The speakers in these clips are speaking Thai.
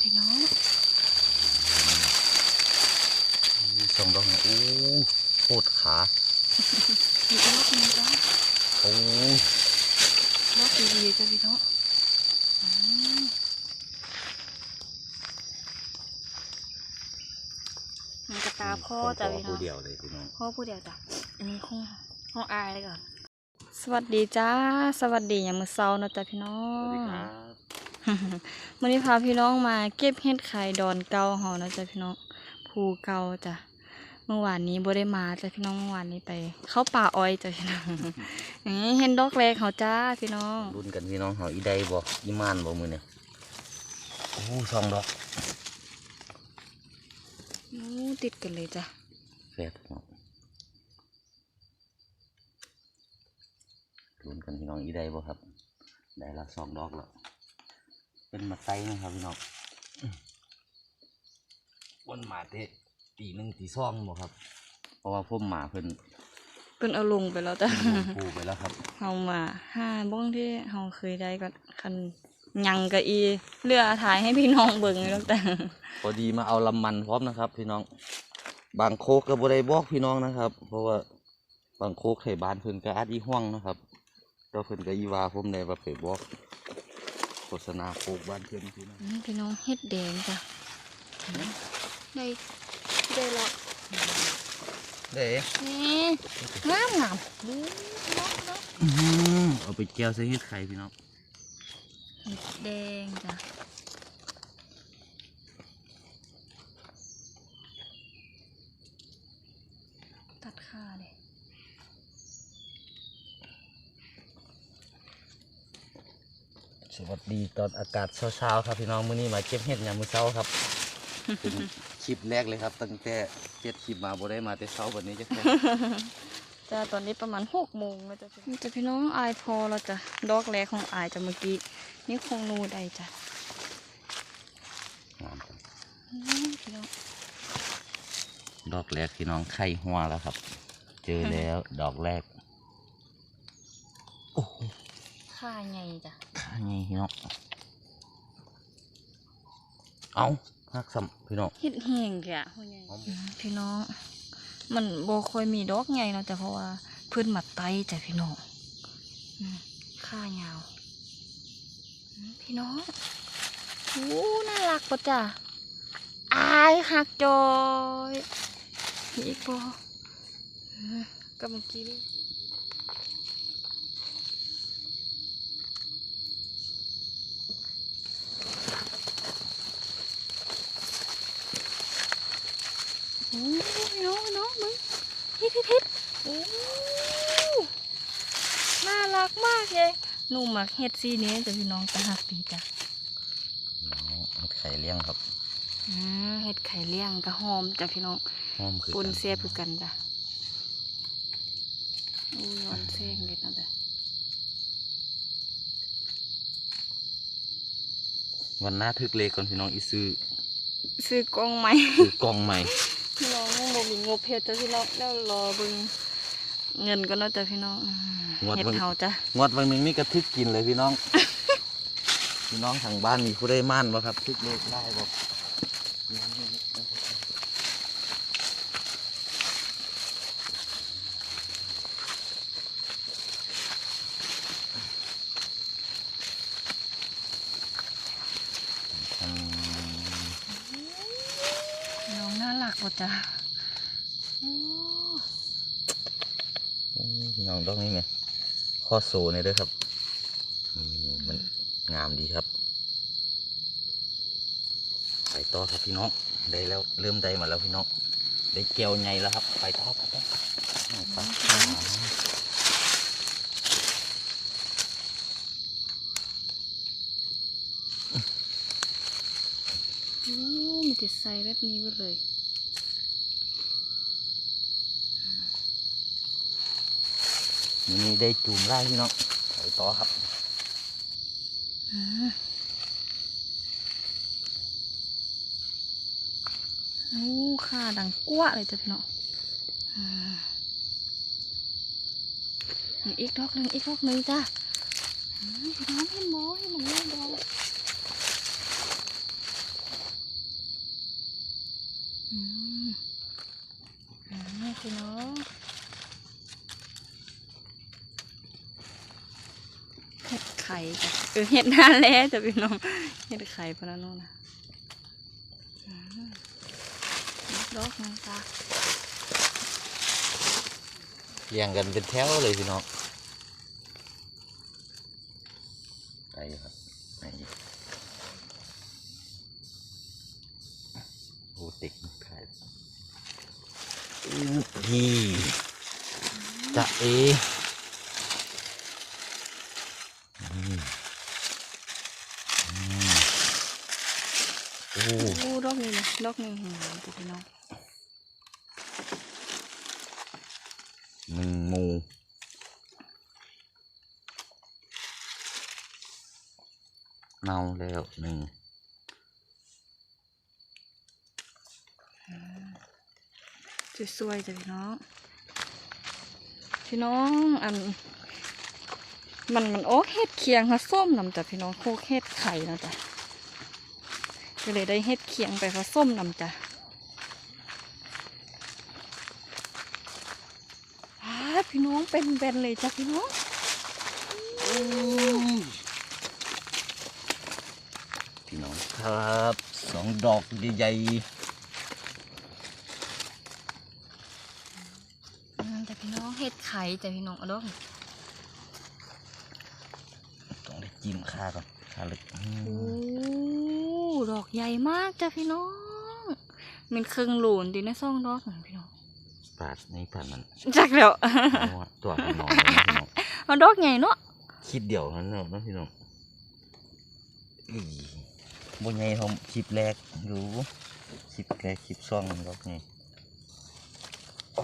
พี่น้องมีสองดอกเนี่ยโอ้โคตรขาอีกรอบหนึงจ้ะโอ้รอบดีๆจ้ะพี่น้องอืมมันกระตาพ่อจ้ะพี่น้ผู้องเดียวเลยพี่น้องพ่อผู้เดียวจ้ะอันนี้ห้องห้องอายเลยก่อนสวัสดีจ้า สวัสดีอย่างมือเช้าเนาะจ้ะพี่น้อสวัสดีงครับ วันนี้พาพี่น้องมาเก็บเห็ดไข่ดอนเก่าเฮาเนาะจ้ะพี่น้องภูเก่าจ้ะเมื่อวานนี้บ่ได้มาจ้ะพี่น้องเมื่อวานนี้ไป เข้าป่าอ้อยจ้ะพี่น้องนี่เห็นดอกแรกเขาจ้าพี่น้องรุ่นกันพี่น้องเขาอีใดบ่อีมานบ่มือเนี่ยโอ้สองดอกอู้ติดกันเลยจ้ะแฟดเนาะรุ่นกันพี่น้องอีใดบ่ครับ ได้ละสองดอกแล้ว เป็นมาไซนะครับพี่น้องอื้อวันหมาเตะตีหนึ่งตีสองบ่ครับ เพราะว่าพวกหมาเพิ่นเพิ่นเอาลงไปแล้วจ้ะปูไปแล้วครับเฮามาห้าบ้องที่เฮาเคยได้ก็คันยังกะอีเรือถ่ายให้พี่น้องเบิ่งอยู่แล้วแต่พอดีมาเอาลำมันพร้อมนะครับ พี่น้อง บางโคกก็บ่ได้บอกพี่น้องนะครับ เพราะว่าบางโคกไทบ้านเพิ่นก็อาจอีห่วงนะครับเจ้าเพิ่นก็อีว่าผมได้ว่าไปบอก โฆษณาโคกบ้านเพิ่นพี่น้องนี่พี่น้องเฮ็ดแดงจ้ะได้ได้และเด้นี่งามงามดูน้องน้องเอาไปแก้วใส่เฮ็ดไข่พี่น้องเฮ็ดแดงจ้ะตัดขาเลย สวัส ดีตอนอากาศเช้าๆครับพี่น้องมื้อนี้มาเก็บเห็ดยามมื้อเช้าครับเป็นคลิปแรกเลยครับ ตั้งแต่เจ็ดคลิปมาบ่ได้มาแต่เช้าวันนี้จะแค่จ้ะตอนนี้ประมาณหกโมงแล้วจ้ะพี่จะพี่น้องอายพอแล้วจ้ะดอกแรกของอายจ้ะเมื่อกี้นี่คงนูได้จ้ะงามจังอืมพี่น้องดอกแรกพี่น้องไข่หัวแล้วครับ เจอแล้วดอกแรกโอ้โห ค่าไงจ้ะข้าไงพี่น้องเอาหักซ้ำพี่น้องเฮ็ดแห้งแกะพี่น้อง มันบ่ค่อยมีดอกใหญ่เนาะแต่เพราะว่าเพิ่นมาไตจ้ะพี่น้องอืมค่ายาวอืมพี่น้องโอ้น่ารักปะจ้ะอายหักจอยมีอีกบ่อืมกับเมื่อกี้นี่โอ้พี่ น้องพี่น้องมึงฮิตฮิตฮิตโอ้น่ารักมากเลยหนุ่มมักเฮ็ดซีนี้จ้ะพี่น้องตาหักดีจ้ะน้องเฮ็ดไข่เลี้ยงครับอืมเห็ดไข่เลี้ยงกระหอมจ้ะพี่น้องหอมคือปนกันเสียบคือกันจ้ะอู้ยร้อนเส้งเด็ดนะจ้ะวันหน้าทึกเลขก่อนพี่น้องอีซื้อซื้อกล้องไหมซื้อกล่องใหม่พี่น้องบ่ มีงบเฮ็ดจ้ะพี่น้องแล้วรอเบิ่งเงินก็เนาะจ้ะพี่น้องอืมเฮ็ดเฮาจ้ะงวดวันหนึ่งนี่ก็ทึกกินเลยพี่น้อง พี่น้องทางบ้านมีผู้ได้ม่านบ่ครับทึกเลขได้บ่ อืม พี่น้องน่ารักบ่จ้ะโอ้ โอ้ยพี่น้องดอกนี้เนี่ย ข้อโซเนี่ยด้วยครับมันงามดีครับไปต่อครับพี่น้องได้แล้วเริ่มได้มาแล้วพี่น้องได้เกลียวใหญ่แล้วครับ ไปต่อไปต่อไปโอ้มีแต่ใส่แบบนี้เบิดเลย นี่ได้จูมไล่พี่น้องไปต่อครับอืมโอ้ค่ะดังกว้าเลยจ้ะพี่น้องอืมนี่อีกดอกหนึ่งอีกดอกหนึ่งจ้ะพี่น้องเห็นบ่เห็นบ่เห็นบ่ อืมอืมนี่พี่น้องเห็ดไข่ จ้ะเออเห็ดหน้าแล้วจะพี่น้องเห็ดไข่พะนะโน่นนะดอกนึงจ้ะเรียงกันเป็นแถวเลยพี่น้องไปครับไปโอ้ติกขายพี่จะเออืมอืม โอ้โอ้ดอกนี้เลยดอกหนึ่งหัวจ้ะพี่น้องหนึ่งหมูเน่าแล้วหนึ่งสวยๆจ้ะพี่น้อง พี่น้องอัน มันมันโอ้เห็ดเคียงผสมนำจ้ะพี่น้องโคกเห็ดไข่นะจ้ะก็เลยได้เห็ดเคียงไปผสมนำจ้ะอ้าพี่น้องเป็นแบนเลยจ้ะพี่น้องพี่น้องครับสองดอกใหญ่อืมจ้ะพี่น้องเห็ดไข่จ้ะพี่น้องเอาดอก ๆต้องได้ จิ้มข้าก่อนข้าลึกอืโอ้มดอกใหญ่มากจ้ะพี่น้องเป็นครึ่งโหลนดีนะซ่องดอกของพี่น้องปาดนี่ปาดมันจักแล้วเอาอะตัวมันนอนเลยนะพี่น้องเอาดอกใหญ่เนาะคิดเดียวนั้นเนาะนะพี่น้องอีบนไงผมคลิปแรกอยู่คลิปแรกคลิปซ่องดอกไงจ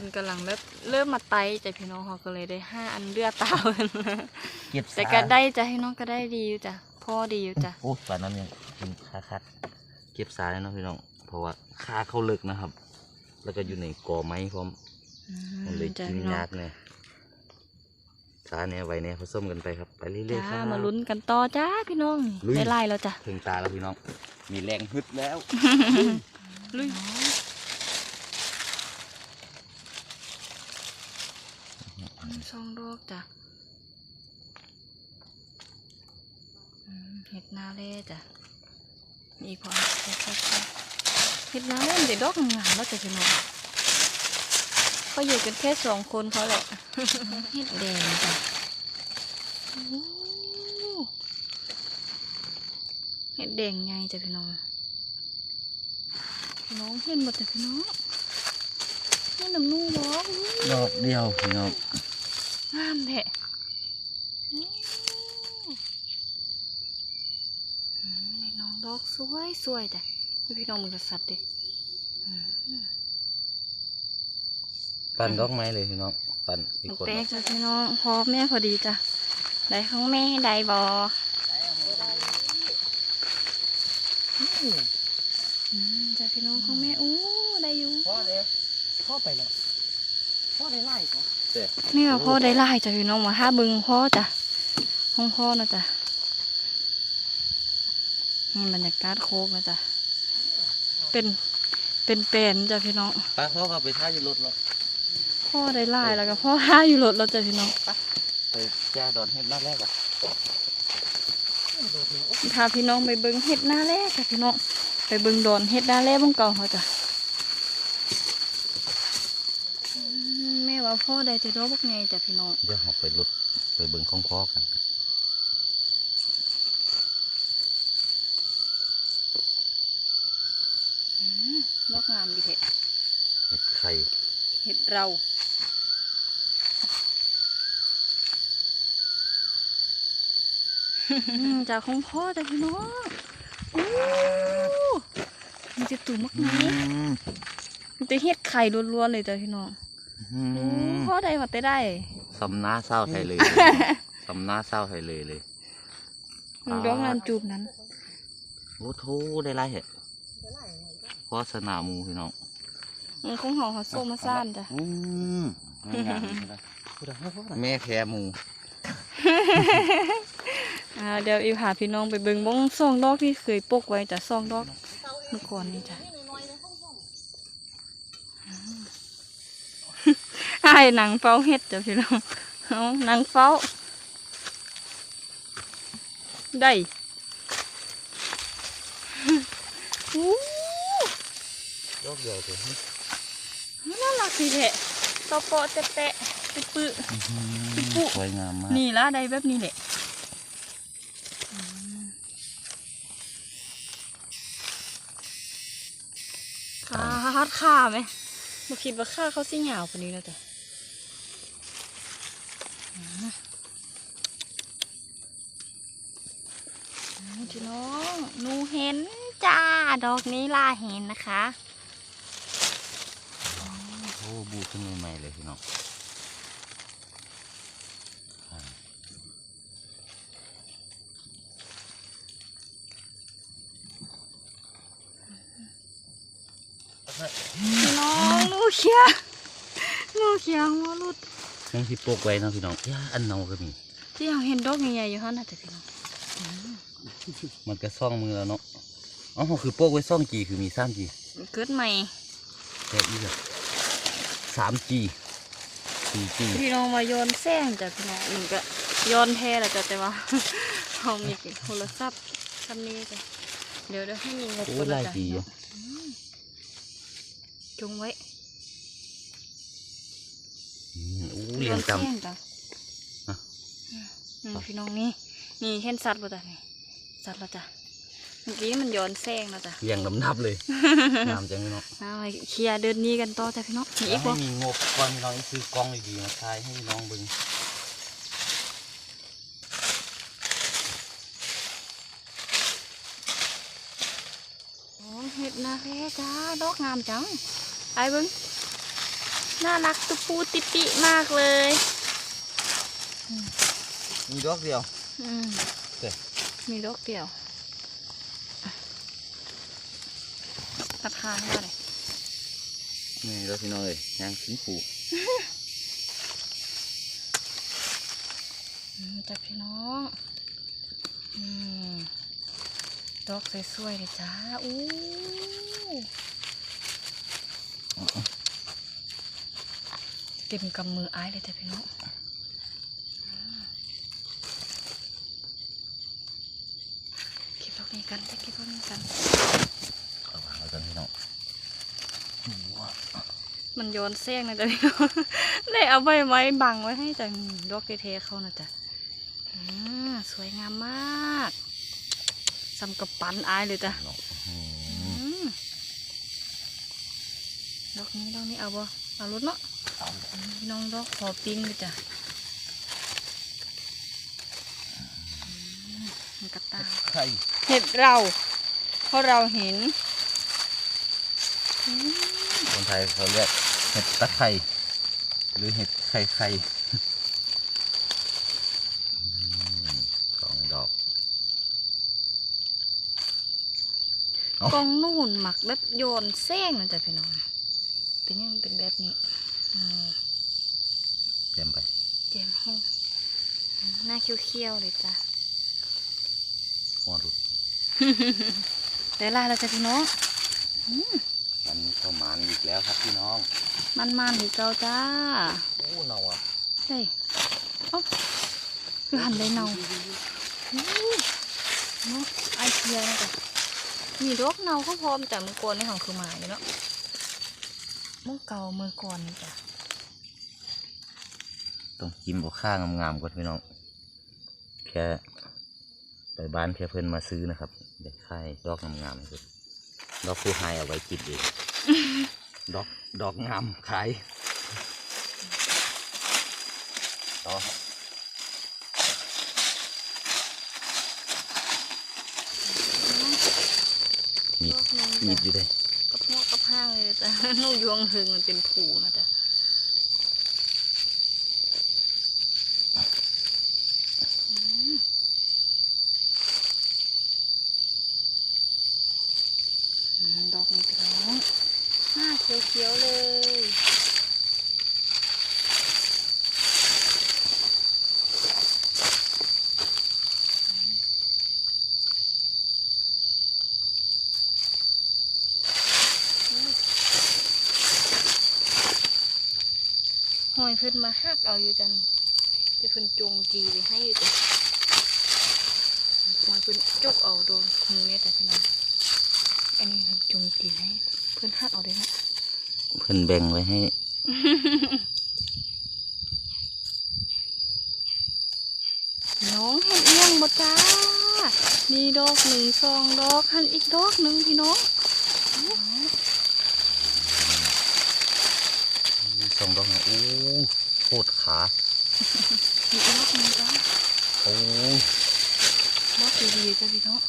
นกำลังแบบเริ่มมาไตจ้ะพี่น้องเขาก็เลยได้ห้าอันเลือดตาเพิ่นเก็บแต่สาก็ได้จ้ะพี่น้องก็ได้ดีอยู่จ้ะพ่อดีอยู่จ้ะโอ้ปาดนั้นยังกินคาคัดเก็บสายเนาะพี่น้องเพราะว่าค่าเขาเลิกนะครับ แล้วก็อยู่ในกอไม้พร้อมมันเลยจ้ะกินพี่น้องยากเนี่ยสาเนี่ยไว้เนี่ยผสมกันไปครับไปเรื่อยๆครัจ้าบมาลุ้นกันต่อจ้าพี่น้องลุยได้ไล่แล้วจ้ะถึงตาแล้วพี่น้อง มีแรงฮึดแล้วลุย สองดอกจ้ะอืมเห็ดนาเล่จ้ะมีความเห็ดนาเล่มันจะดอกงามแล้วจ้ะพี่น้องก็อยู่กันแค่สองคนเขาแหละเห็ดแดงจ้ะโอ้เห็ดแดงไงจ้ะพี่น้องพี่น้องเห็นหมดแต่พี่น้องนี่น้ำนุ่งร้องดอกเดียวพี่น้อง งามแท้อืมอืมนี่น้องดอกสวยสวยแต่พี่น้องมือกษัตริย์ดิอืมปั่นดอกไม้เลยพี่น้องปั่นอีกลูกคนแป๊กจ้ะพี่น้องพอแม่พอดีจ้ะได้ของแม่ได้บออืมจ้ะพี่น้องของแม่อู้ได้อยู่พ่อเลยพ่อไปแล้ว พ่อได้ไล่ก่อนนี่ว่าพ่อได้ไล่จ้ะพี่น้องมาห้าบึงพ่อจ้ะห้องพ่อนะจ้ะนี่บรรยากาศโคกนะจ้ะเป็นเป็นเป็นจ้ะพี่น้องป้าเขาเอาไปท่าอยู่รถแล้วพ่อได้ไล่แล้วก็พ่อห้าอยู่รถแล้วจ้ะพี่น้องไปแจ้ดอนเฮ็ดนัดแรกอะพาพี่น้องไปเบิ้งเห็ดหน้าแรกจ้ะพี่น้องไปเบิ้งดอนเห็ดหน้าแรกบ้งเก่าเขาจ้ะอืมแม่ว่า พ่อได้จะรอบกไงจ้ะพี่น้องเดี๋ยวเราไปรถไปเบิ่งของพ่อกันอืมดอกงามดีเถอะเห็ดไข่เห็ดเราอืมจากของพ่อจ้ะพี่น้องโอ้มันจะตุ่มมากไหมมันจะเห็ดไข่ล้วนๆเลยจ้ะพี่น้องอืโอ้ม พ่อได้มาแต่ได้สำน้าเศร้าไทยเลย สำน้าเศร้าไทยเลยเลยมันร้องงานจูบนั้นโอ้โหได้ไรเหรอเพราะสนามหมูพี่น้องมันคงห่อเขาโซ่มาซ่านจ้ะอืมงามๆเลยแม่แพ้หมูอ่าเดี๋ยวอีพาพี่น้องไปเบิ่งบ้องซองดอกที่เคยปกไว้จ้ะซองดอกเมื่อก่อนนี่จ้ะายหนังเฝ้าเฮ็ดจ้ะพี่น้องเอาหนังเฝ้า ได้อู้ดอกเดียวเถอะน่ารักดีแหละตอเปาะแตะแตะปิ๊ปึปุ๊สวยงามมาก นี่ละได้แบบนี้แหละขาฮัดขาไหมบ่คิดว่าขาเขาสิหยาวกว่านี้แล้วจ้ะอืมอืม พี่น้องหนูเห็นจ้า ดอกนี้ล่าเห็นนะคะ โอ้บูขึ้นใหม่ๆเลยพี่น้องพี่น้องหนูเขียหนูเขียหัวรุด ยังที่ปลูกไว้เนาะพี่น้องย่าอันเนาก็มีที่เราเห็นดอกใหญ่ๆอยู่ฮะน่าจะพี่น้องมันก็ซ่องมือแล้วเนาะอ๋อคือโป๊กไว้ซ่องจีคือมีสามจีเกิดใหม่แต่อีกอะสามจีสี่จีพี่น้องมาโยนแซงจ้ะพี่น้องหนึ่งก็โยนแท้แหละจ้ะแต่ว่าเรามีโทรศัพท์คำนี้จ้ะเดี๋ยวเดี๋ยวให้มีงบโอ้ก่อนหลานะยจ๊ะจีอยู่จุงไว้ เรียงนจแซงจ้ะฮะอืมพี่น้องนี่นี่เห็นสัตว์ป่ะจ้ะนี่สัตว์แล้วจ้ะเมื่อกี้มันโยนแซงแล้วจ้ะำเรียงลำดับเลยงามจังเลยเนาะเอาไปเคลียร์เดินหนี้กันต่อจ้ะพี่น้องมีอีกให้บ่มีงบก่อนพี่น้องซื้อกล้องดีๆมาถ่ายให้พี่น้องเบิ่งโอ้เห็ดนาแค่จ้าดอกงามจังไปเบิ้ง น่ารักตุปูติปิมากเลยมีดอกเดียวอืมเสร็จมีดอกเดียวตัดขาให้มาเลยนี่แล้วพี่น้องเอ้ยยางสีผูอืมจ้ะพี่น้องอืมดอกสวยๆเลยจ้าอู้ เต็มกำมืออ้ายเลยจ้ะพี่น้องอืมเก็บดอกนี้กันจะเก็บดอกนี้กันเอาวางไว้กันพี่น้องว้าวมันโยนเสี้ยงนะจ๊ะพี่น้องได้เอาใบไม้บังไว้ให้จากดอกเทๆเขานะจ๊ะอ่าสวยงามมากสำกับปันอายเลยจ้ะพี่น้องอือืมมดอกนี้ดอกนี้เอาบ่ เอารถเนาะเอาอืมพี่น้องดอกขอปิ้งเลยจ้ะอืมมันกระตายไข่เห็ดเราเพราะเราเห็นอืมคนไทยเขาเรียกเห็ดตะไคร่หรือเห็ดไข่ไข่อืมสองดอกเอ้ากองนู่นหมักแบบโยนแซงนะจ๊ะพี่น้อง เป็นยังเป็นแบบนี้อืมเตรียมไปเจียมแห้งหน้าเขียวๆเลยจ้ะหัวรุดได้ลายแล้วจ้ะพี่น้องอืมมันเข้ามานอีกแล้วครับพี่น้อง มันมันๆที่เก่าจ้าโอ้เนาอะเฮ้ยเอ้าคือหันได้เนาอู้เนาะไอเทียนะจ๊ะมีดอกเนาเขาพร้อมแต่มือก่อนในของคือหมาอยู่เนาะ มือเก่ามือก่อนนี่จ้ะต้องจิ้มเอาข้างงามๆก่อนพี่น้อง แค่ไปบ้านแค่เพื่อนมาซื้อนะครับเดี๋ยวค่ายดอกงามๆให้เพิ่นดอกผู้ให้เอาไว้กินเองดอกดอกงามขายต่อครับมีดดอกหนึงมีดจ้ะอยู่เลย กับหัวกับห้างเนูยวงหึงมันเป็นผูนะจ๊ะอืมอืมดอกนี้พี่น้องหน้าเขียวๆเลย หอยเพิ่นมาหักเอาอยู่จ้ะนี่แต่เพิ่นจงจีไปให้อยู่จ้ะหอยเพิ่นจุกเอาโดนหูเนี่ยแต่พี่น้องอันนี้เพิ่นจงจีให้เพิ่นหักเอาได้นะเพิ่นแบ่งไว้ให้ น้องเห็นเอียงบ่จ้านี่ดอกหนึ่งสองดอกหันอีกดอกหนึ่งพี่น้อง มี สองดอกนะอู้โคตรขาอีกดอกหนึ่งจ้าโอ้ดอกดีๆจ้ะพี่น้อง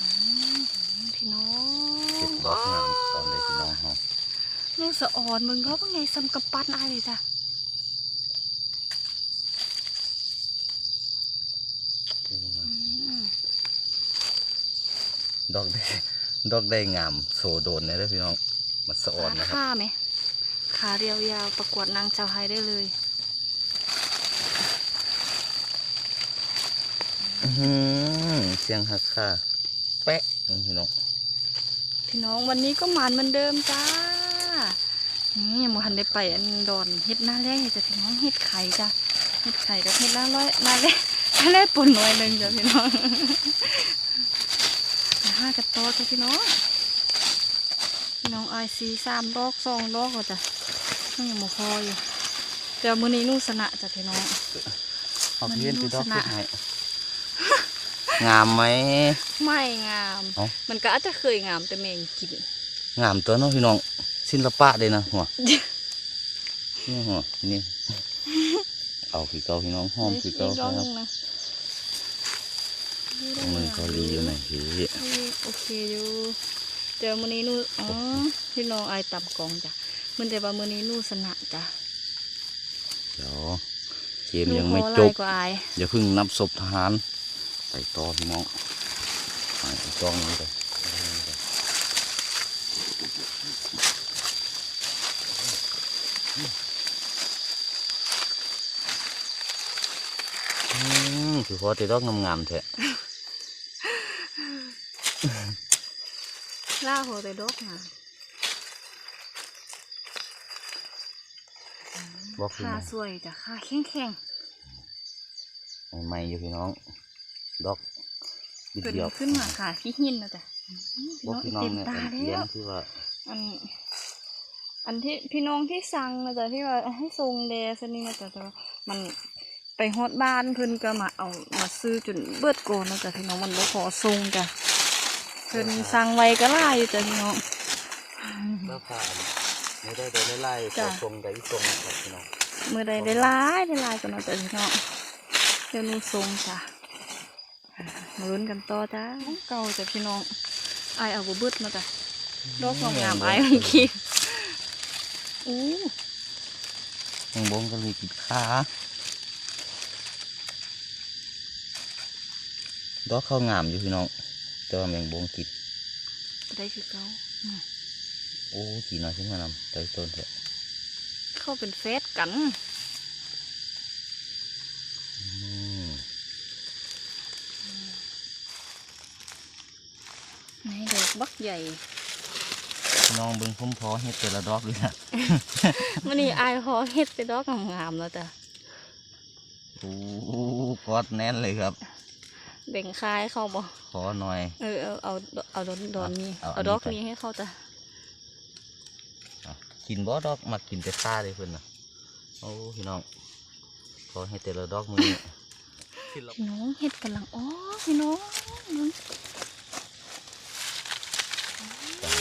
อืมพี่น้องเก็บดอกงามตอนเลยพี่น้องเฮาลูกสะอ่อนมึงเขาเป็นไงซ้ำกับปั้นอายเลยจ้ะอู้นะอืมดอกได้ดอกได้งามโซโดนเลยเด้อพี่น้องมันสะอ่อนนะครับขาไหม ขาเรียวยาวประกวดนางเจ้าไฮได้เลยอื้อหือเสียงหักค่าแปะนี่พี่น้องพี่น้องวันนี้ก็หมานเหมือนเดิมจ้า นี่ยังมหันได้ไปอันดอนเฮ็ดหน้าแรกเลยจ้ะพี่น้องเฮ็ดไข่จ้ะเฮ็ดไข่กับเฮ็ดหน้าร้อยหน้าแรกหน้าแรกปุ่นหน่อยหนึ่งจ้ะพี่น้องห้ากับโต๊ะจ้ะพี่น้องพี่ น้องไอซีสามดอกสองดอกก็จ้ะนี่ยังบ่พออยู่แต่มื้อนี้นู่นสนะจ้ะพี่น้องเอาพี่เล่นมันไปดอกลักษณะเฮ็ดให้งามไหมไม่งามเอ้ามันก็อาจจะเคยงามแต่เมงกิน งามตัวเน้องพี่น้องศิลปะเลยนะหัวนี่หัวนี่เอาคือเก่าพี่น้องหอมคือเก่าอีกดอกหครันึบงนะมันเกาหลีอยู่ไหนพี่นี่โอเคอยู่ เดี๋ยวมื้อนี้นู่นอ๋อพี่น้องไอายต่ำกองจ้ะมันแต่ว่ามื้อนี้นู่นสนะจ้ะเดี๋ยวเกมยังไม่นู่นขอจลาบยกว่าอายอย่าเพิ่งนับศพทหารไปต่อพี่น้องไปจ้องนี้เลยอืมคือพอติดดอกงามๆแท้ ล่าโหแต่ดอกนะบอกพี่ขาน้องสวยจ้ะขาแข็งแข็งใหม่ๆอยู่พี่น้อง ดอกบิดเป็นเดียวขึ้นมาขาพี่หินนะจ้ะบอกพี่น้องเต็มเนี่ยตาเลี้ยแล้งวคือว่าอันอันที่พี่น้องที่สั่งนะจ๊ะที่ว่าให้ทรงเดสนี่นะจ๊ะแต่ว่ามันไปฮอดบ้านเพิ่นก็มาเอามาซื้อจนเบิดโกนนะจ๊ะพี่น้องมันบ่พอทรงจ้ะ เพิ่นสั่งไว้ก็หลายอยู่จ้ะพี่น้องแล้วผ่านไม่ได้ได้ไล่ๆจ้ะขอทรงได้ทรงครับพี่น้องเมื่อใดได้หลายได้หลายก็เนาะจ้ะพี่น้องเดี๋ยวหนูทรงจ้ะมาลุ้นกันต่อจ้าเก่าจ้ะพี่น้องไอายเอาบ่เบิดมาจ้ะดอกงามๆอายเมื่อกี้อู้ยังบงก็เลยกิดขาดอกเข้างามอยู่พี่น้อง แต่ว่าแมงบงกิดได้คือเก่าโอ้ขี่น้อยขึ้นมานำไต่ต้นเถอะเข้าเป็นเฟสกันอืมในดอกบักใหญ่พี่น้องเบิ่งพุ่มพอเฮ็ดแต่ละดอกเลยนะมันนี่อายพอเฮ็ดไปดอกงามๆแล้วจ้ะโอ้กอดแน่นเลยครับ แบ่งคายเข้าบ่ขอหน่อย เออเอาเอาเอาดอนดอนนี้เอาอันนี้เอาดอกไปนี้ให้เขาจ้ะอะกินบ่ดอกมากินแต่ข้าเลยเพิ่นน่ะโอ้พี่น้องขอให้แต่ละดอกมือนี้พี่น้องเฮ็ดกำลังอ๋อพี่น้องมัน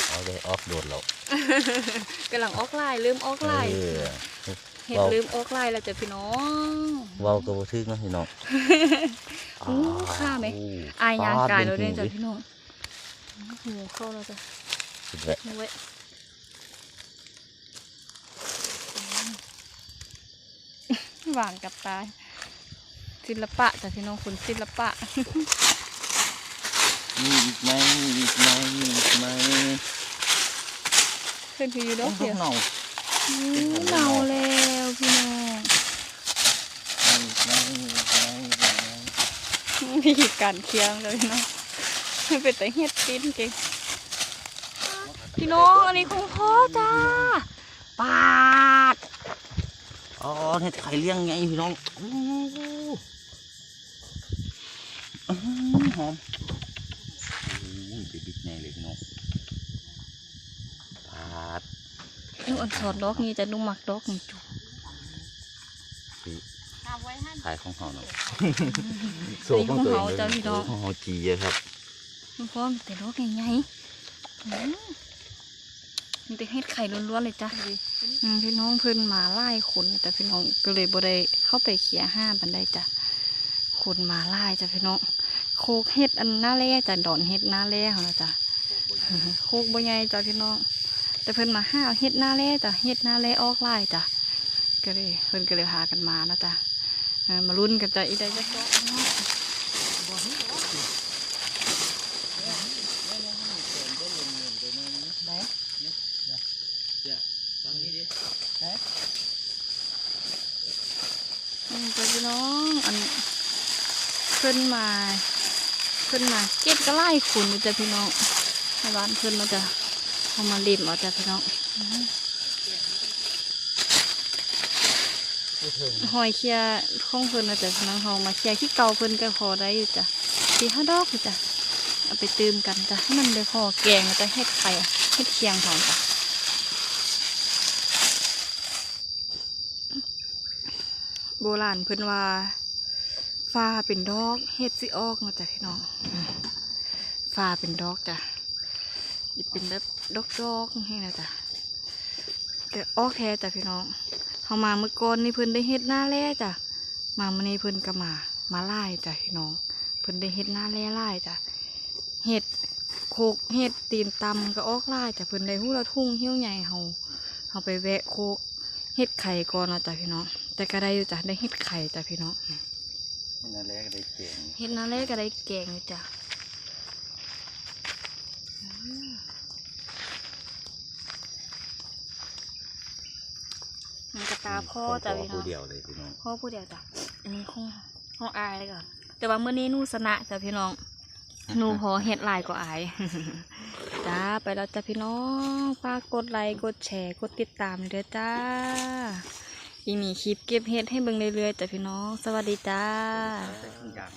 เอาได้ออกโดดแล้วกำลังออกลายลืมออกลาย เออเฮ็ดลืมออกลายแล้วจ้ะพี่น้องเว้าก็บ่ถึกเนาะพี่น้องอู้ข้าไหมอู้อายยางกายเราปเด้ป็นจ้ะหูพี่น้องหูเข้าแล้วจ้ะสุดแหละเอาไว้หวานกับตาศิลปะจ้ะพี่น้องคุณศิลปะมีอีกไหมมีอีกไหมมีอีกไหมเพื่อนพี่อยู่ดโอ้อกโหเดียว เน่าอืมาแล้วพี่น้องมีกไม่กไหมมีอีกไหมวิธีการเคียงเลยเนาะไม่เป็นแต่เฮ็ดกินเก่งพี่น้องอันนี้ของพ่อจ้าปาดอ๋อเห็ดไข่เลี้ยงไงพี่น้องอหอมโอ้ยไปดิบไงเลยพี่น้องปาด นุ่อันสอดดอกนี้จะนุ่มมักดอกนี่จุพี่ทำไว้ให้ขายของเขาเนาะโซ่ของตัวเองเลยโซ่ของเขาจีอะครับมันพร้อมแต่ดอกใหญ่ๆอืมมีแต่เฮ็ดไข่ล้วนๆเลยจ้ะอืมพี่น้องเพิ่นมาไล่ขนแต่พี่น้องก็เลยบ่ได้เข้าไปเขี่ยห้ามบันไดจ้ะขนมาไล่จ้ะพี่น้องโคกเฮ็ดอันหน้าแร่จ้ะดอนเฮ็ดหน้าแร่ของเราจ้ะโคกบ่ใหญ่จ้ะพี่น้อง แต่เพิ่นมาห้าเฮ็ดหน้าแร่จ้ะเฮ็ดหน้าแร่ออกไล่จ้ะก็เลยเพิ่นก็เลยพากันมานะจ้ะมาลุ้นกันจ้ะอีใดจะเกาะเนาะบ่หิ้วได้จ้ะพี่น้องอันเพิ่นมาเพิ่นมาเก็บก็ไล่ขุนอยู่จ้ะพี่น้องในบ้านเพิ่นเนาจ้ะ เอามาเล่มเอาจ้ะพี่น้องอืมหอยเคียของเพิ่นเนาะจ้ะพี่น้องเฮามาเคียขี้เก่าเพิ่นก็พอได้อยู่จ้ะสี่ห้าดอกอยู่จ้ะเอาไปตืมกันจ้ะให้มันได้พอแกงจะเฮ็ดไข่อะเฮ็ดเคียงหอมจ้ะโบราณเพิ่นว่าฟ้าเป็นดอกเฮ็ดสิออกมาจากพี่น้องอืมฟ้าเป็นดอกจ้ะอีเป็นแบบ ดอกดอกๆให้นะจ้ะแต่ออกแท้จ้ะพี่น้องเฮามาเมื่อก่อนนี่เพิ่นได้เฮ็ดหน้าแร่จ้ะมามื้อนี้เพิ่นก็มา มาไล่จ้ะพี่น้อง เพิ่นได้เฮ็ดหน้าแร่ไล่จ้ะเฮ็ดโคกเฮ็ดตีนตำก็ออกไล่จ้ะเพิ่นได้ฮู้ละทุ่งเหี้ยวใหญ่เฮาเฮาไปแวะโคกเห็ดไข่ก่อนเนาะจ้ะพี่น้อง แต่ก็ได้อยู่จ้ะได้เห็ดไข่จ้ะพี่น้องนั่นแหละก็ได้เก่งเห็ดนั่นแรกก็ได้แกงอยู่จ้ะอืมมันกระตาพ่อจ้ะพี่น้ผู้องเดียวเลยพี่น้องพ่อผู้เดียวจ้ะอันนี้คงห้องอายเลยก่อนแต่ว่าเมื่อนี้หนูชนะจ้ะพี่น้องหนูพอเห็ดหลายก็อายจ้าไปแล้วจ้ะพี่น้องฝากกดไลค์กดแชร์กดติดตามเด้อจ้าอีมีคลิปเก็บเห็ดให้เบิ่งเรื่อยๆจ้ะพี่น้อง สวัสดีจ้าใส่ทุกอย่าง